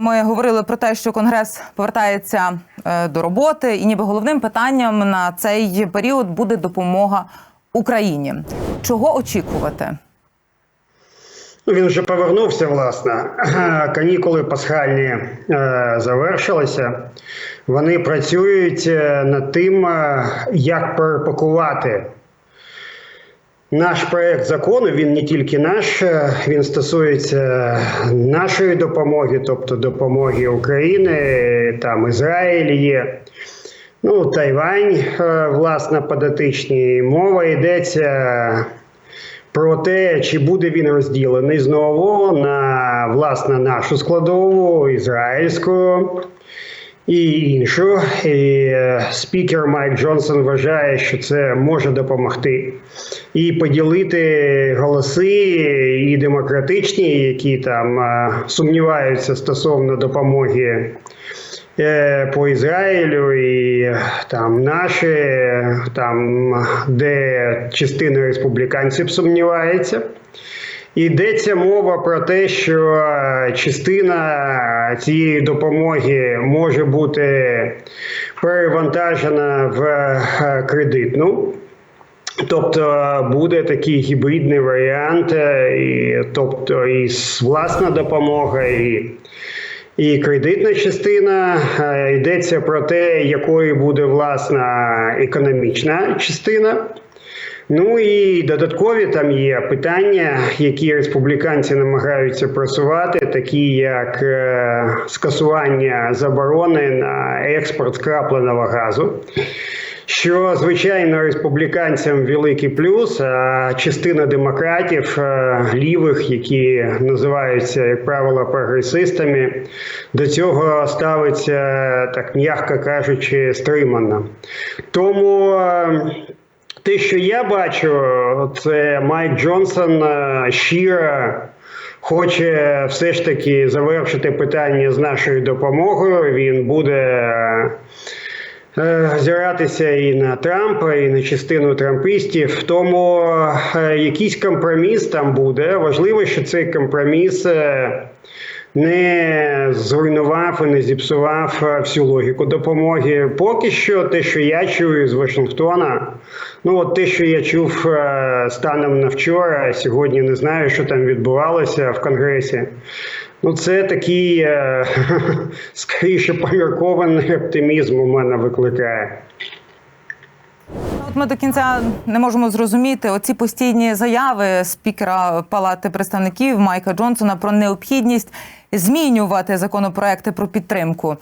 Ми говорили про те, що конгрес повертається е, до роботи, і ніби головним питанням на цей період буде допомога Україні. Чого очікувати? Ну, Він вже повернувся, власне. Канікули пасхальні е, завершилися. Вони працюють е, над тим, як перепакувати наш проект закону. Він не тільки наш, е, він стосується нашої допомоги, тобто допомоги України, там Ізраїль є. Ну, Тайвань, е, власне, податичні. Мова йдеться про те, чи буде він розділений знову на власне нашу складову, ізраїльську і іншу. І е, спікер Майк Джонсон вважає, що це може допомогти і поділити голоси і демократичні, які там е, сумніваються стосовно допомоги. е, По Ізраїлю і там наші, там де частина республіканців сумнівається. Йдеться мова про те, що е, частина цієї допомоги може бути перевантажена в е, кредитну. Тобто буде такий гібридний варіант, е, і, тобто і власна допомога, і, і кредитна частина. Е, Йдеться про те, якою буде власна економічна частина. Ну і додаткові там є питання, які республіканці намагаються просувати, такі як е, скасування заборони на експорт скрапленого газу. Що звичайно республіканцям великий плюс, а частина демократів е, лівих, які називаються як правило прогресистами, до цього ставиться так м'яко кажучи, стримано. Тому е, те, що я бачу, це Майк Джонсон е, щиро хоче все ж таки завершити питання з нашою допомогою. Він буде е, зіратися і на Трампа, і на частину трампістів. Тому е, якийсь компроміс там буде. Важливо, що цей компроміс. Не зруйнував і не зіпсував е, всю логіку допомоги. Поки що, те, що я чую з Вашингтона, ну от те, що я чув е, станом на вчора, сьогодні не знаю, що там відбувалося в Конгресі. Ну, це такий е, скоріше поміркований оптимізм у мене викликає. От ми до кінця не можемо зрозуміти оці постійні заяви спікера Палати представників Майка Джонсона про необхідність змінювати законопроекти про підтримку.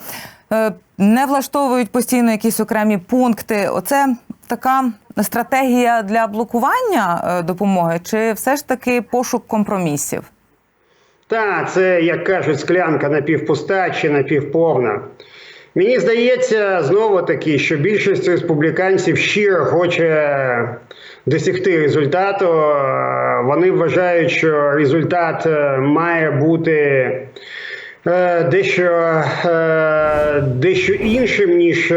Е, Не влаштовують постійно якісь окремі пункти. Оце така стратегія для блокування е, допомоги, чи все ж таки пошук компромісів? Та, це, як кажуть, склянка напівпуста чи напівповна. Мені здається, знову таки, що більшість республіканців щиро хоче досягти результату. Е, Вони вважають, що результат е, має бути е, дещо, дещо іншим, ніж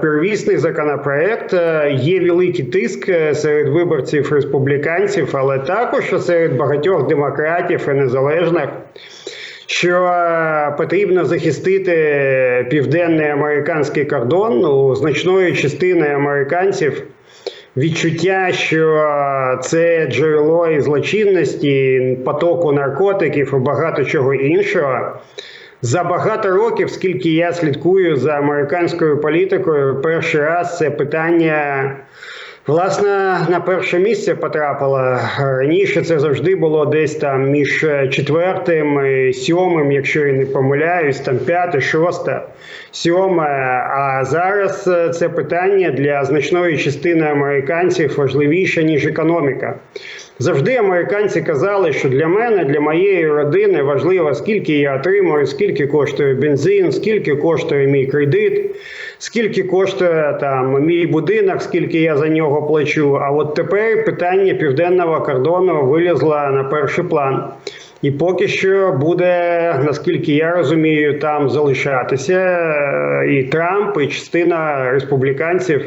первісний законопроект. Є великий тиск серед виборців республіканців, але також серед багатьох демократів і незалежних що потрібно захистити південний американський кордон у значної частини американців. Відчуття, що це джерело і злочинності, потоку наркотиків і багато чого іншого. За багато років, скільки я слідкую за американською політикою, перший раз це питання Власне, на перше місце потрапила раніше. Це завжди було десь там між четвертим і сьомим, якщо я не помиляюсь, там п'яте, шосте, сьоме. А зараз це питання для значної частини американців важливіше ніж економіка. Завжди американці казали, що для мене, для моєї родини важливо, скільки я отримую, скільки коштує бензин, скільки коштує мій кредит, скільки коштує там мій будинок, скільки я за нього плачу. А от тепер питання південного кордону вилізло на перший план. І поки що буде, наскільки я розумію, там залишатися е, і Трамп, і частина республіканців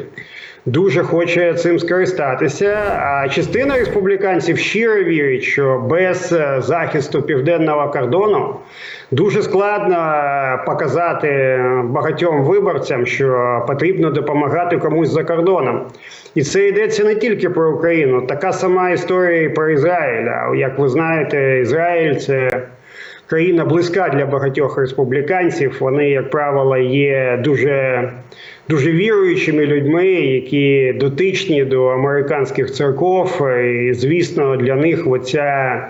дуже хоче цим скористатися. А частина республіканців щиро вірить, що без е, захисту південного кордону дуже складно е, показати багатьом виборцям, що потрібно допомагати комусь за кордоном. І це йдеться не тільки про Україну, така сама історія і про Ізраїль. Як ви знаєте, Ізраїль це країна близька для багатьох республіканців. Вони, як правило, є дуже, дуже віруючими людьми, які дотичні до американських церков. І, звісно, для них оця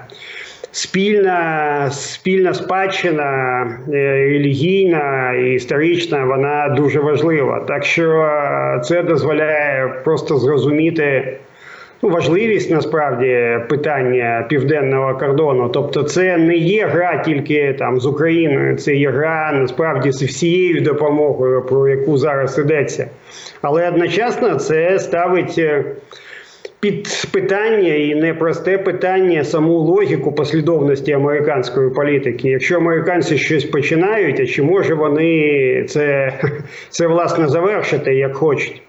спільна, спільна спадщина е, релігійна і історична, вона дуже важлива. Так що е, це дозволяє просто зрозуміти ну, важливість насправді питання південного кордону. Тобто, це не є гра тільки там з Україною, це є гра насправді з всією допомогою, про яку зараз йдеться. Але одночасно це ставить. е, Під питання і непросте питання саму логіку послідовності американської політики. Якщо американці щось починають, а чи може вони це, це власне завершити як хочуть?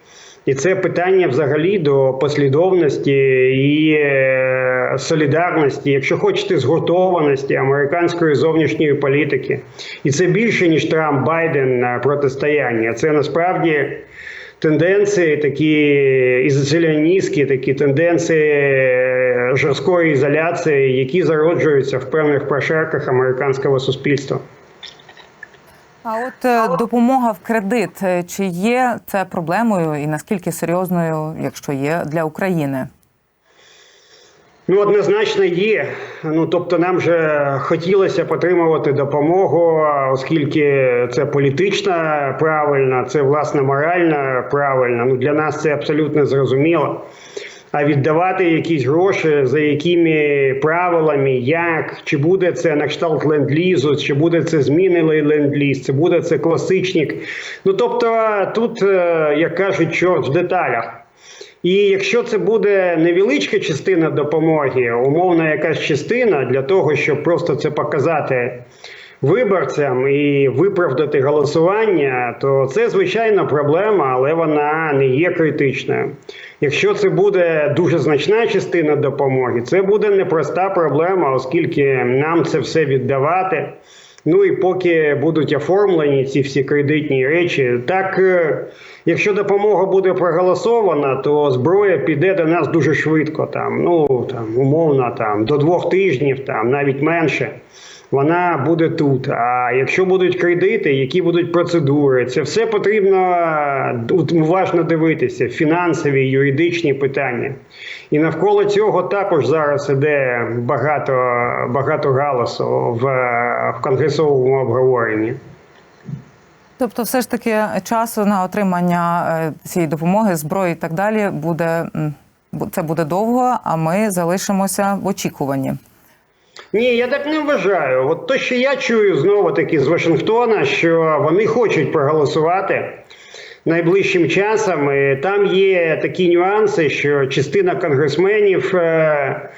І це питання взагалі до послідовності і е, солідарності, якщо хочете, згуртованості американської зовнішньої політики. І це більше ніж Трамп Байден е, протистояння. Це насправді тенденції, такі ізоціоністські, такі тенденції е, жорсткої ізоляції, які зароджуються в певних прошарках американського суспільства. А от е, допомога в кредит е, чи є це проблемою і наскільки серйозною, якщо є для України? Ну, однозначно є. Ну тобто, нам же хотілося отримувати допомогу, оскільки це політична правильно, це власне морально правильно. Ну для нас це абсолютно зрозуміло. А віддавати якісь гроші за якими правилами, як чи буде це на кшталт ленд-лізу, чи буде це змінений ленд-ліз, чи буде це класичник. Ну тобто, тут, е, як кажуть, чорт в деталях. І якщо це буде невеличка частина допомоги, умовна якась частина для того, щоб просто це показати виборцям і виправдати голосування, то це звичайно проблема, але вона не є критичною. Якщо це буде дуже значна частина допомоги, це буде непроста проблема, оскільки нам це все віддавати. Ну і поки будуть оформлені ці всі кредитні речі, так е, якщо допомога буде проголосована, то зброя піде до нас дуже швидко. Там ну там умовно там до двох тижнів, там навіть менше. Вона буде тут. А якщо будуть кредити, які будуть процедури, це все потрібно е, уважно дивитися. Фінансові, юридичні питання. І навколо цього також зараз іде багато багато галасу в, в конгресовому обговоренні. Тобто, все ж таки часу на отримання е, цієї допомоги, зброї і так далі буде це буде довго, а ми залишимося в очікуванні. Ні, я так не вважаю. От то, що я чую знову таки з Вашингтона, що вони хочуть проголосувати найближчим часом. І там є такі нюанси, що частина конгресменів. е,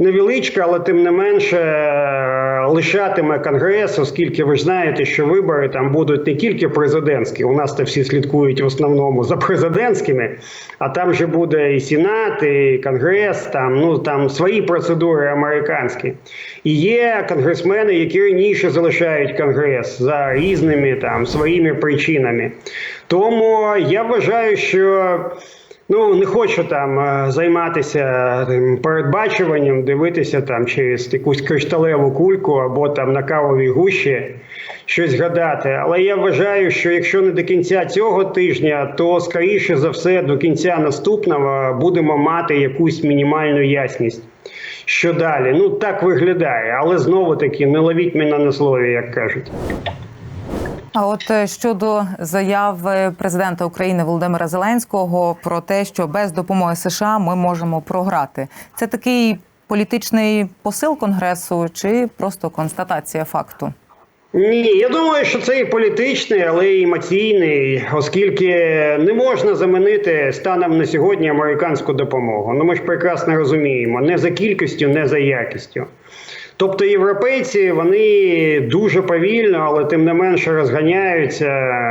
Невеличка, але тим не менше е, лишатиме конгрес, оскільки ви ж знаєте, що вибори там будуть не тільки президентські. У нас то всі слідкують в основному за президентськими, а там же буде і сенат, і конгрес, там ну там свої процедури американські. І є конгресмени, які раніше залишають конгрес за різними там своїми причинами. Тому я вважаю, що. Ну, не хочу там е, займатися тим передбачуванням, дивитися там через якусь кришталеву кульку або там на кавовій гущі щось гадати. Але я вважаю, що якщо не до кінця цього тижня, то скоріше за все до кінця наступного будемо мати якусь мінімальну ясність. Що далі? Ну так виглядає, але знову таки не ловіть мене на слові, як кажуть. А от е, щодо заяви президента України Володимира Зеленського про те, що без допомоги США ми можемо програти, це такий політичний посил конгресу чи просто констатація факту? Ні, я думаю, що це і політичний, але і емоційний, оскільки не можна замінити станом на сьогодні американську допомогу. Ну ми ж прекрасно розуміємо, не за кількістю, не за якістю. Тобто європейці вони дуже повільно, але тим не менше розганяються.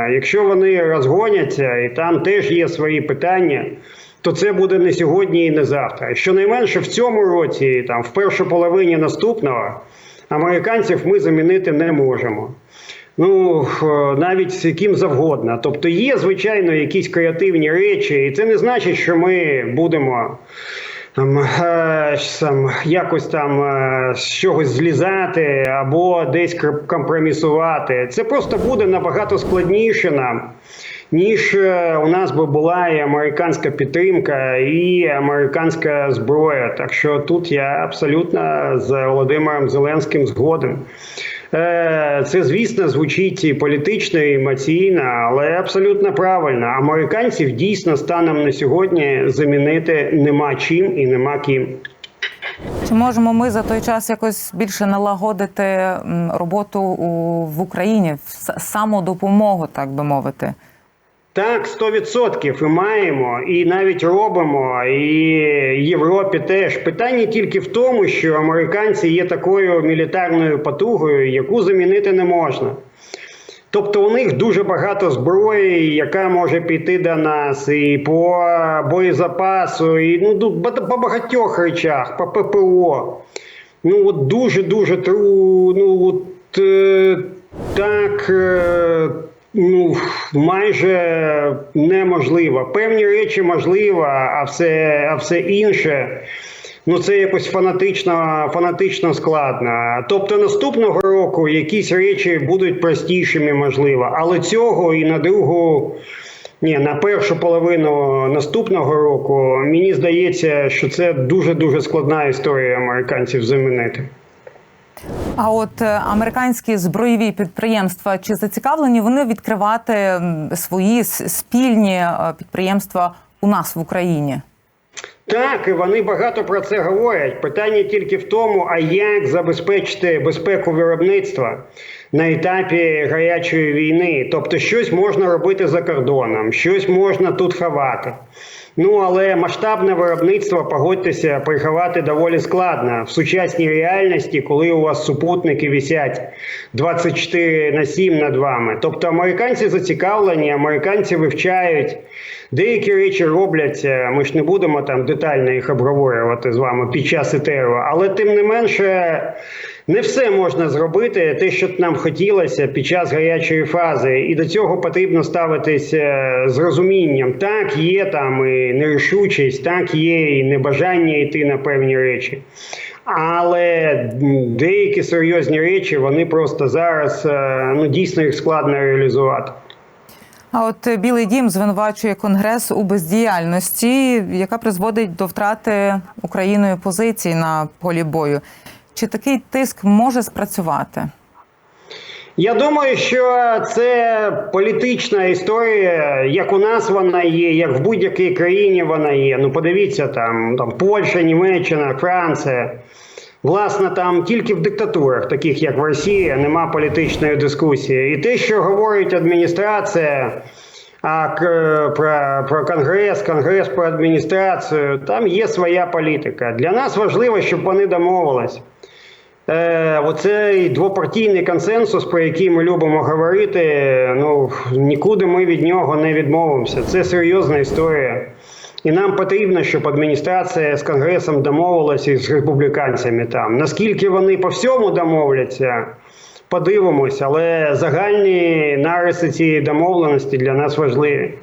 Якщо вони розгоняться, і там теж є свої питання, то це буде не сьогодні і не завтра. Щонайменше в цьому році, там в першій половині наступного, американців ми замінити не можемо. Ну, навіть з яким завгодно. Тобто є, звичайно, якісь креативні речі, і це не значить, що ми будемо там, е, сам, якось там е, з чогось злізати або десь компромісувати. Це просто буде набагато складніше нам. Ніж е, у нас би була і американська підтримка, і американська зброя. Так що тут я абсолютно з Володимиром Зеленським згоден. Е, Це, звісно, звучить політично, і емоційно, але абсолютно правильно. Американців дійсно станом на сьогодні замінити нема чим і нема ким. Чи можемо ми за той час якось більше налагодити роботу в Україні, самодопомогу, так би мовити? Так, 100% і маємо, і навіть робимо, і Європі теж. Питання тільки в тому, що американці є такою мілітарною потугою, яку замінити не можна. Тобто у них дуже багато зброї, яка може піти до нас, і по боєзапасу, і ну, по багатьох речах, по ППО. Ну, от дуже-дуже тру, ну, от, е, так. Е, Ну, майже неможливо. Певні речі можливо, а все, а все інше. Ну, це якось фанатично, фанатично складно. Тобто наступного року якісь речі будуть простішими, можливо, але цього і на другу, ні, на першу половину наступного року мені здається, що це дуже дуже складна історія американців замінити. А от е, американські збройові підприємства чи зацікавлені вони відкривати свої спільні е, підприємства у нас в Україні? Так, і вони багато про це говорять. Питання тільки в тому, а як забезпечити безпеку виробництва на етапі гарячої війни. Тобто, щось можна робити за кордоном, щось можна тут ховати. Ну але масштабне виробництво, погодьтеся, приховати доволі складно в сучасній реальності, коли у вас супутники висять 24 на 7 над вами. Тобто американці зацікавлені, американці вивчають. Деякі речі робляться. Ми ж не будемо там детально їх обговорювати з вами під час етеру, але тим не менше. Не все можна зробити, те, що нам хотілося під час гарячої фази, і до цього потрібно ставитись е, з розумінням. Так, є там і нерішучість, так є і небажання йти на певні речі. Але деякі серйозні речі вони просто зараз е, ну дійсно їх складно реалізувати. А от Білий Дім звинувачує Конгрес у бездіяльності, яка призводить до втрати Україною позицій на полі бою. Чи такий тиск може спрацювати? Я думаю, що це політична історія, як у нас вона є, як в будь-якій країні вона є. Ну, подивіться, там, там Польща, Німеччина, Франція. Власне, там тільки в диктатурах, таких як в Росії, нема політичної дискусії. І те, що говорить адміністрація а, про, про Конгрес, Конгрес про адміністрацію, там є своя політика. Для нас важливо, щоб вони домовились. Е, оцей двопартійний консенсус, про який ми любимо говорити, ну нікуди ми від нього не відмовимося. Це серйозна історія. І нам потрібно, щоб адміністрація з конгресом домовилася з республіканцями там. Наскільки вони по всьому домовляться, подивимось, але загальні нариси цієї домовленості для нас важливі.